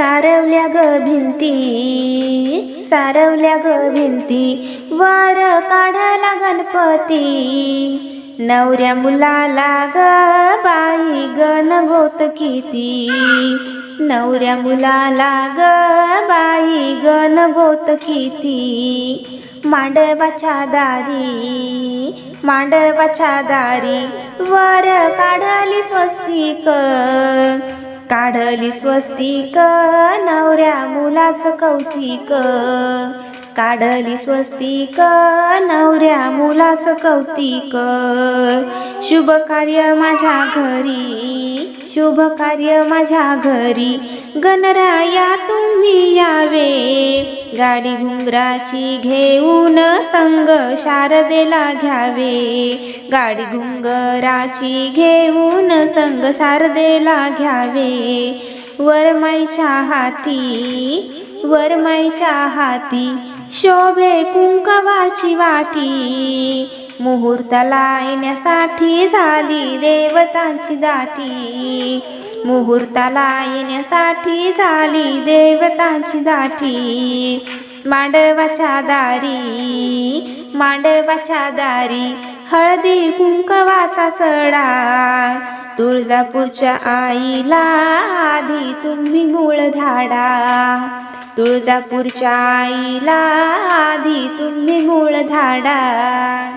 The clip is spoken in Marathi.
सारवल्या ग भिंती सारवल्या ग भिंती वर काढला गणपती. नवऱ्या मुलाला ग बाई गण गोत किती. नवऱ्या मुलाला ग बाई गण गोत किती. मांडवाच्या दारी मांडवाच्या दारी वर काढली स्वस्तिक. काढली स्वस्तिक नवऱ्या मुलाचं कौतिक. काढली स्वस्तिक नवऱ्या मुलाचं कौतिक. शुभ कार्य माझ्या घरी शुभ कार्य माझ्या घरी. गणराया तुम्ही यावे. गाडी घुंगराची घेऊन संग शारदेला घ्यावे. गाडी घुंगराची घेऊन संग शारदेला घ्यावे. वरमाईच्या हाती वरमाईच्या हाती शोभे कुंकवाची वाटी. मुहूर्ताला येण्यासाठी झाली देवतांची दाटी. मुहूर्ताला येण्यासाठी झाली देवतांची दाटी. मांडवाच्या दारी मांडवाच्या दारी हळदी कुंकवाचा सडा. तुळजापूरच्या आईला आधी तुम्ही मूळ धाडा. तुळजापूरच्या आईला आधी तुम्ही मूळ धाडा.